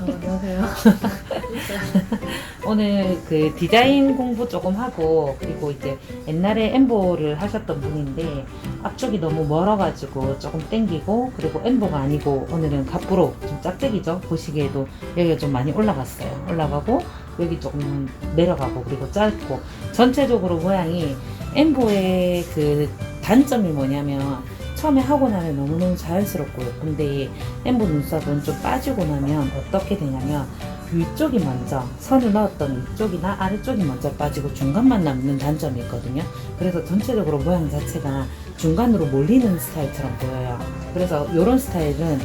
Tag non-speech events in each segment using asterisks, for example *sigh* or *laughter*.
안녕하세요. *laughs* 오늘 그 디자인 공부 조금 하고 그리고 이제 옛날에 엠보를 하셨던 분인데 앞쪽이 너무 멀어가지고 조금 땡기고 그리고 엠보가 아니고 오늘은 갑부로 좀 짝짝이죠? 보시기에도 여기가 좀 많이 올라갔어요. 올라가고 여기 조금 내려가고 그리고 짧고. 전체적으로 모양이 엠보의 그 단점이 뭐냐면 처음에 하고 나면 너무너무 자연스럽고 예쁜데 엠보 눈썹은 좀 빠지고 나면 어떻게 되냐면 위쪽이 먼저 선을 넣었던 위쪽이나 아래쪽이 먼저 빠지고 중간만 남는 단점이 있거든요. 그래서 전체적으로 모양 자체가 중간으로 몰리는 스타일처럼 보여요. 그래서 이런 스타일은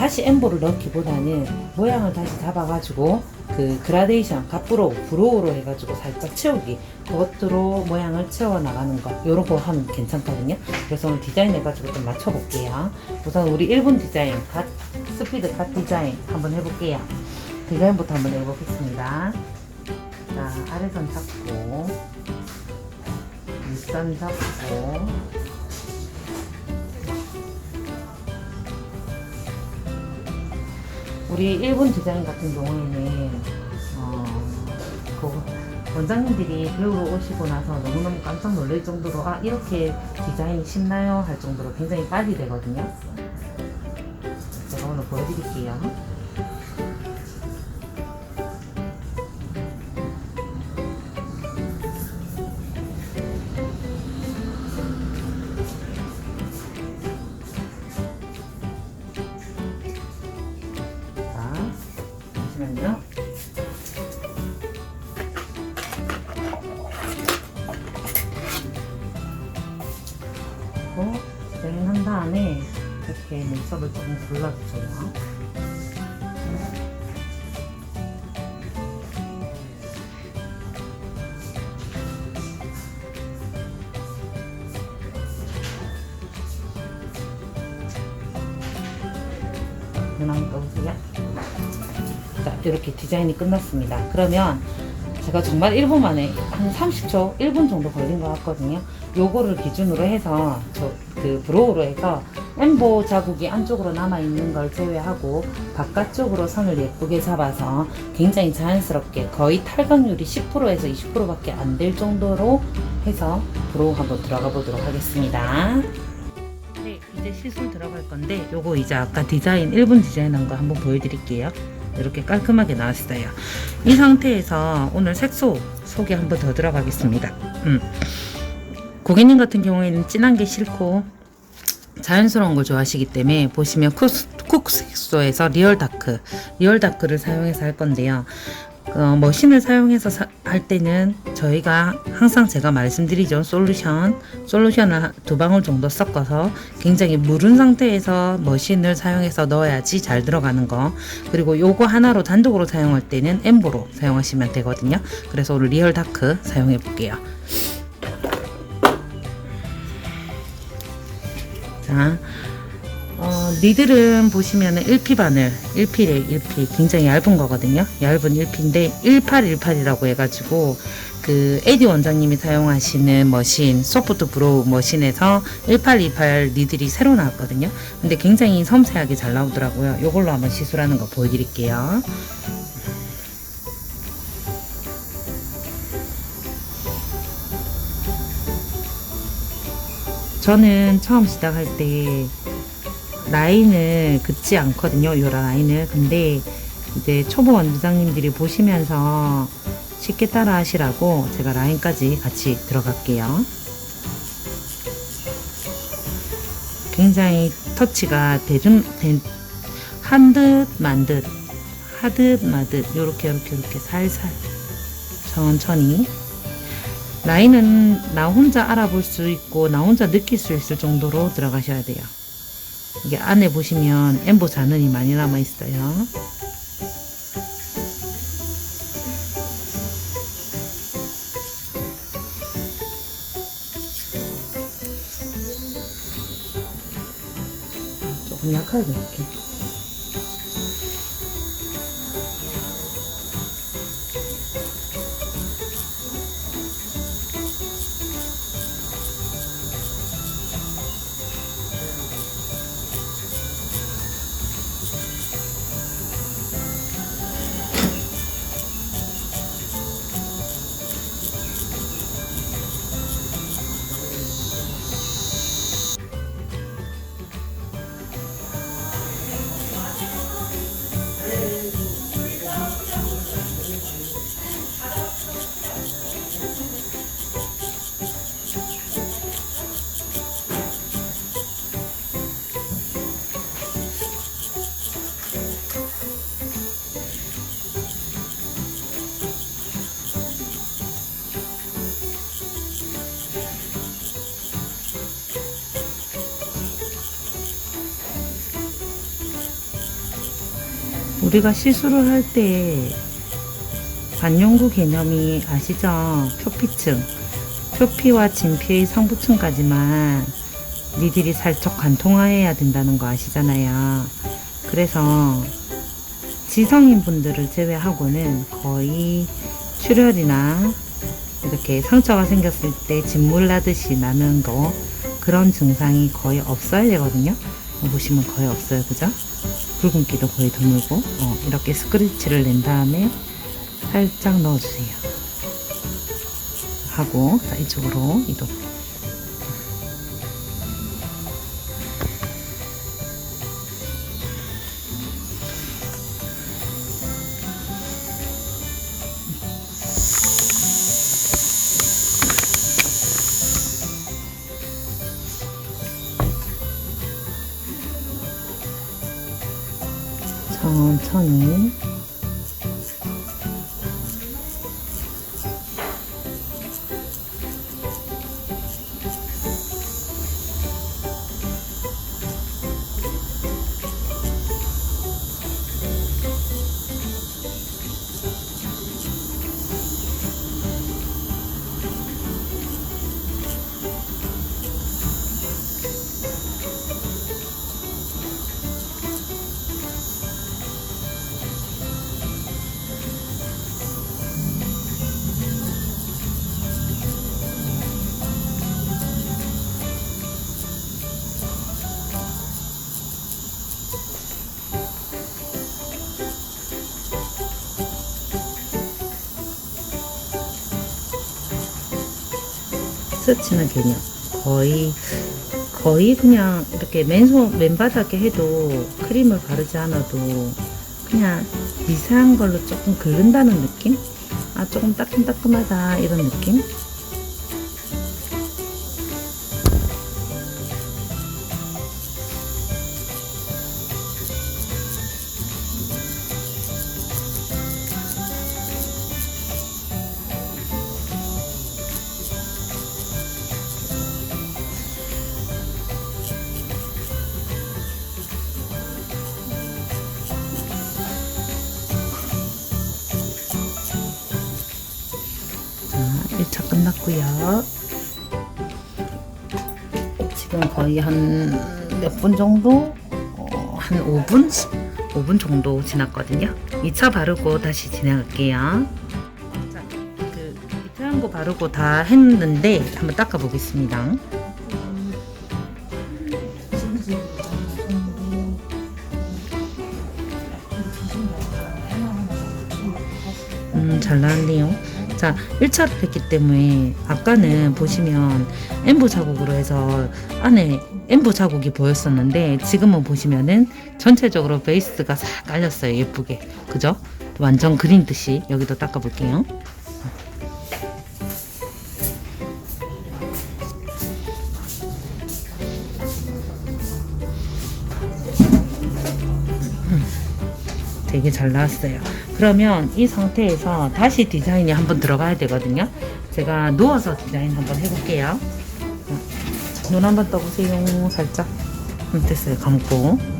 다시 엠보를 넣기보다는 모양을 다시 잡아가지고 그 그라데이션, 갑부로, 브로우로 해가지고 살짝 채우기 그것으로 모양을 채워 나가는 거 요런 거 하면 괜찮거든요. 그래서 오늘 디자인 해가지고 좀 맞춰볼게요. 우선 우리 1분 디자인, 갓 스피드 갓 디자인 한번 해볼게요. 디자인부터 한번 해보겠습니다. 자, 아래선 잡고, 윗선 잡고, 우리 일본 디자인 같은 경우에는, 어, 그 원장님들이 배우러 오시고 나서 너무너무 깜짝 놀랄 정도로, 아, 이렇게 디자인이 쉽나요? 할 정도로 굉장히 빨리 되거든요. 제가 오늘 보여드릴게요. 이렇게 디자인이 끝났습니다. 그러면 제가 정말 1분 만에 한 30초, 1분 정도 걸린 것 같거든요. 요거를 기준으로 해서 저 그 브로우로 해서 엠보 자국이 안쪽으로 남아있는 걸 제외하고 바깥쪽으로 선을 예쁘게 잡아서 굉장히 자연스럽게 거의 탈각률이 10%에서 20%밖에 안 될 정도로 해서 브로우 한번 들어가 보도록 하겠습니다. 네, 이제 시술 들어갈 건데 요거 이제 아까 디자인 1분 디자인한 거 한번 보여드릴게요. 이렇게 깔끔하게 나왔어요. 이 상태에서 오늘 색소 소개 한번 더 들어가겠습니다. 음. 고객님 같은 경우에는 진한 게 싫고 자연스러운 걸 좋아하시기 때문에 보시면 쿡스, 쿡 색소에서 리얼 다크, 리얼 다크를 사용해서 할 건데요. 어, 머신을 사용해서 사- 할 때는 저희가 항상 제가 말씀드리죠. 솔루션, 솔루션을 두 방울 정도 섞어서 굉장히 무른 상태에서 머신을 사용해서 넣어야지 잘 들어가는 거. 그리고 요거 하나로 단독으로 사용할 때는 엠보로 사용하시면 되거든요. 그래서 오늘 리얼 다크 사용해 볼게요. 자, 어, 니들은 보시면은 1피 바늘, 1피래 1피 굉장히 얇은 거거든요. 얇은 1피인데 1818이라고 해가지고 그 에디 원장님이 사용하시는 머신 소프트 브로우 머신에서 1828 니들이 새로 나왔거든요. 근데 굉장히 섬세하게 잘 나오더라고요. 요걸로 한번 시술하는 거 보여드릴게요. 저는 처음 시작할 때 라인을 긋지 않거든요. 요 라인을. 근데 이제 초보 원장님들이 보시면서 쉽게 따라 하시라고 제가 라인까지 같이 들어갈게요. 굉장히 터치가 대중, 된, 한듯 만듯, 하듯 마듯, 요렇게, 요렇게, 요렇게 살살, 천천히. 라인은 나 혼자 알아볼 수 있고, 나 혼자 느낄 수 있을 정도로 들어가셔야 돼요. 이게 안에 보시면 엠보 잔흔이 많이 남아 있어요. 조금 약하게 이렇게. 우리가 시술을 할 때 반영구 개념이 아시죠? 표피층, 표피와 진피의 상부층까지만 니들이 살짝 관통하여야 된다는 거 아시잖아요. 그래서 지성인 분들을 제외하고는 거의 출혈이나 이렇게 상처가 생겼을 때 진물 나듯이 나는 거 그런 증상이 거의 없어야 되거든요. 보시면 거의 없어요, 그죠? 붉은기도 거의 드물고 어, 이렇게 스크래치를 낸 다음에 살짝 넣어주세요. 하고 자, 이쪽으로 이동. 천천 스치는 개념 거의 거의 그냥 이렇게 맨손 맨바닥에 해도 크림을 바르지 않아도 그냥 미세한 걸로 조금 긁는다는 느낌? 아 조금 따끔따끔하다 이런 느낌? 1차 끝났고요. 지금 거의 한 몇 분 정도? 어, 한 5분? 5분 정도 지났거든요. 2차 바르고 다시 진행할게요. 자, 그 밑에 거 바르고 다 했는데 한번 닦아 보겠습니다. 음, 잘 나왔네요. 자, 1차를 했기 때문에 아까는 보시면 엠보 자국으로 해서 안에 엠보 자국이 보였었는데 지금은 보시면은 전체적으로 베이스가 싹 깔렸어요. 예쁘게. 그죠? 완전 그린 듯이 여기도 닦아볼게요. 되게 잘 나왔어요. 그러면 이 상태에서 다시 디자인이 한번 들어가야 되거든요. 제가 누워서 디자인 한번 해볼게요. 자, 눈 한번 떠보세요. 살짝. 음, 됐어요. 감고.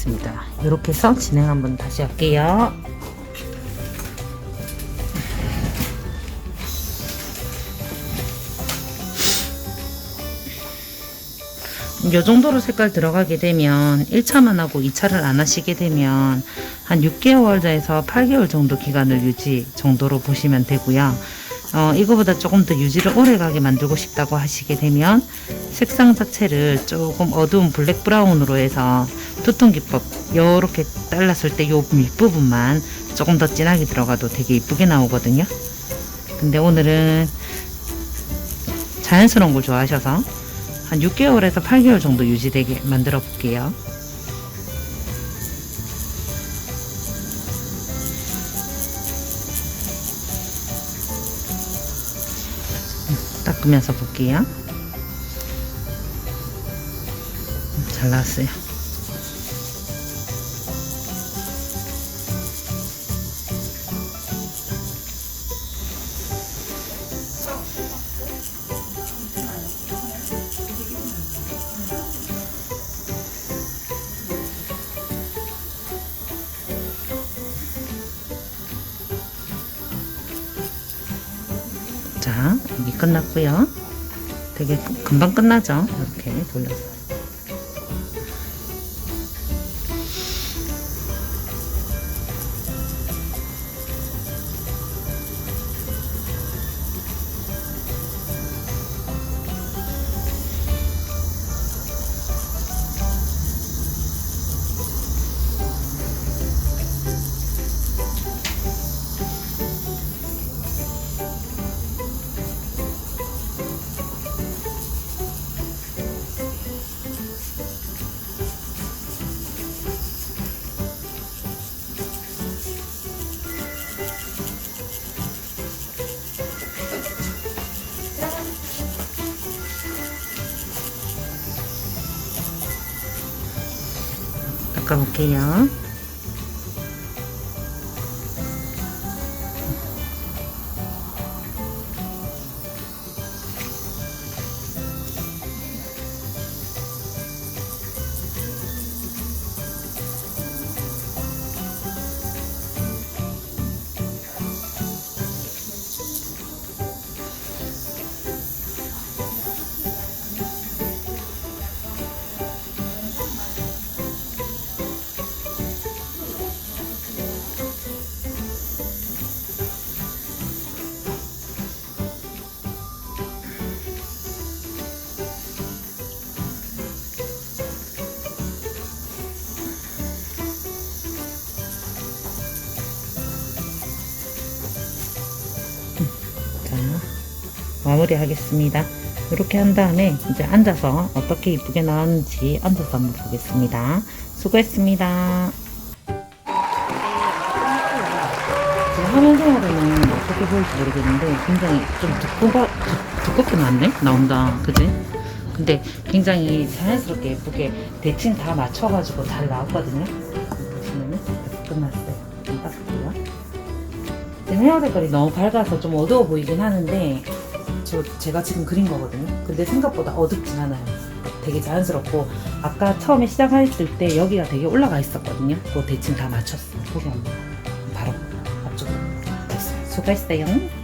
됐습니다. 이렇게 해서 진행 한번 다시 할게요. 이 정도로 색깔 들어가게 되면 1차만 하고 2차를 안 하시게 되면 한 6개월에서 8개월 정도 기간을 유지 정도로 보시면 되고요. 어, 이거보다 조금 더 유지를 오래 가게 만들고 싶다고 하시게 되면 색상 자체를 조금 어두운 블랙 브라운으로 해서 두통 기법 요렇게 잘랐을 때 요 밑부분만 조금 더 진하게 들어가도 되게 이쁘게 나오거든요. 근데 오늘은 자연스러운 걸 좋아하셔서 한 6개월에서 8개월 정도 유지되게 만들어 볼게요. 닦으면서 볼게요. 잘 나왔어요. 자, 여기 끝났고요. 되게 금- 금방 끝나죠? 이렇게 돌려서. 닦아볼게요. 마무리 하겠습니다. 이렇게 한 다음에 이제 앉아서 어떻게 이쁘게 나왔는지 앉아서 한번 보겠습니다. 수고했습니다. 제가 화면 생활에는 어떻게 보일지 모르겠는데 굉장히 좀 두꺼워, 두, 두껍게 나왔네? 나온다. 그지? 근데 굉장히 자연스럽게 예쁘게 대칭 다 맞춰가지고 잘 나왔거든요. 이렇게 끝났어요. 좀 닦을게요. 지금 헤어 색깔이 너무 밝아서 좀 어두워 보이긴 하는데 저 제가 지금 그린 거거든요. 근데 생각보다 어둡진 않아요. 되게 자연스럽고 아까 처음에 시작했을 때 여기가 되게 올라가 있었거든요. 그거 대칭 다 맞췄어요. 한번 바로 앞쪽으로 됐어요. 수고했어요.